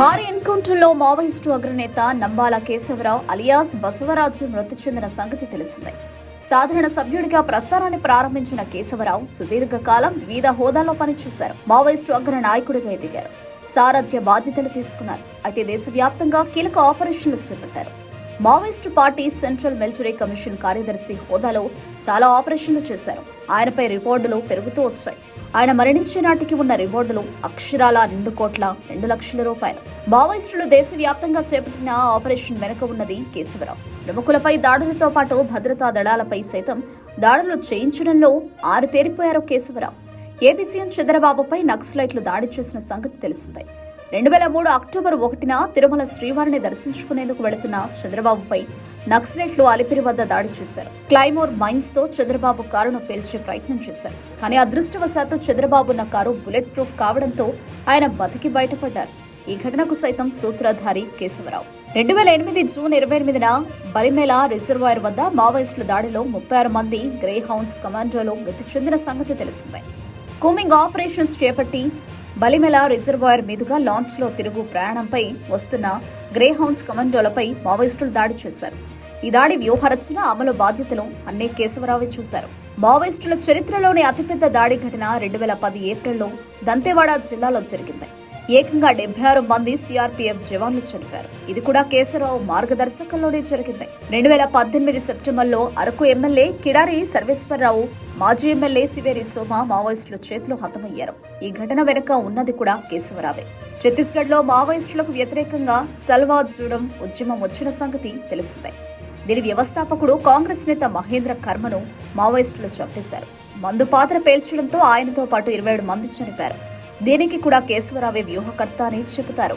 భారీ ఎన్కౌంటర్లో మావోయిస్టు అగ్రనేత నంబాల కేశవరావు అలియాస్ బసవరాజు మృతి చెందిన సంగతి తెలిసిందే. సాధారణ సభ్యుడిగా ప్రస్థానాన్ని ప్రారంభించిన కేశవరావు సుదీర్ఘకాలం వివిధ హోదాల్లో పనిచేశారు. మావోయిస్టు అగ్ర నాయకుడిగా ఎదిగారు. సారథ్య బాధ్యతలు తీసుకున్నారు. అయితే దేశవ్యాప్తంగా కీలక ఆపరేషన్లు చేపట్టారు. Maoist party central military commission కార్యదర్శి హోదాలో చాలా ఆపరేషన్లు చేశారు. ఆయనపై రిపోర్డులు పెరుగుతూ వచ్చాయి. ఆయన మరణించే నాటికి ఉన్న రివార్డులు అక్షరాల రెండు కోట్ల రెండు లక్షల రూపాయలు. మావోయిస్టులు దేశవ్యాప్తంగా చేపట్టిన ఆపరేషన్ వెనుక ఉన్నది కేశవరావు. ప్రముఖులపై దాడులతో పాటు భద్రతా దళాలపై సైతం దాడులు చేయించడంలో ఆరు తేరిపోయారు కేశవరావు. ఏపీ సీఎం చంద్రబాబుపై నక్సలైట్లు దాడి చేసిన సంగతి తెలిసిందే. రెండు వేల మూడు అక్టోబర్ ఒకటిన తిరుమల శ్రీవారిని దర్శించుకునేందుకు వెళుతున్న చంద్రబాబుపై నక్సలైట్లు అలిపిరి వద్ద దాడి చేశారు. క్లైమోర్ మైన్స్తో చంద్రబాబు కారును పేల్చే ప్రయత్నం చేశారు. కానీ అదృష్టవశాత్తు చంద్రబాబు ఉన్న కారు బుల్లెట్ ప్రూఫ్ కావడంతో ఆయన బతికి బయటపడ్డారు. ఈ ఘటనకు సైతం సూత్రధారి కేశవరావు. రెండు వేల ఎనిమిది జూన్ ఇరవై ఎనిమిదిన బలిమేల రిజర్వాయర్ వద్ద మావోయిస్టుల దాడిలో ముప్పై ఆరు మంది గ్రే హౌన్స్ కమాండోలు మృతి చెందిన సంగతి తెలిసిందే. కూమింగ్ ఆపరేషన్స్ చేపట్టి బలిమెల రిజర్వాయర్ మీదుగా లాంచ్లో తిరుగు ప్రయాణంపై వస్తున్న గ్రే హౌన్స్ కమాండోలపై మావోయిస్టులు దాడి చేశారు. ఈ దాడి వ్యూహరచన అమలు బాధ్యతలు అన్నే కేశవరావే చూశారు. మావోయిస్టుల చరిత్రలోని అతిపెద్ద దాడి ఘటన రెండు వేల పది ఏప్రిల్లో దంతేవాడ జిల్లాలో జరిగింది. ఏకంగా డెబ్బై ఆరు మంది సిఆర్పీఎఫ్ జవాన్లు చనిపారు ఇది కూడా కేశవరావు మార్గదర్శకంలోనే జరిగింది. రెండు వేల పద్దెనిమిది సెప్టెంబర్లో అరకు ఎమ్మెల్యే కిడారి సర్వేశ్వరరావు మాజీ ఎమ్మెల్యే సివేరి సోమ మావోయిస్టుల చేతిలో హతమయ్యారు. ఈ ఘటన వెనుక ఉన్నది కూడా కేశవరావే. ఛత్తీస్గఢ్లో మావోయిస్టులకు వ్యతిరేకంగా సల్వా జూడం ఉద్యమం వచ్చిన సంగతి తెలిసిందే. దీని వ్యవస్థాపకుడు కాంగ్రెస్ నేత మహేంద్ర కర్మను మావోయిస్టులు చంపేశారు. మందు పాత్ర పేల్చడంతో ఆయనతో పాటు ఇరవై ఏడు మంది చనిపారు దీనికి కూడా కేశవరావే వ్యూహకర్త అని చెబుతారు.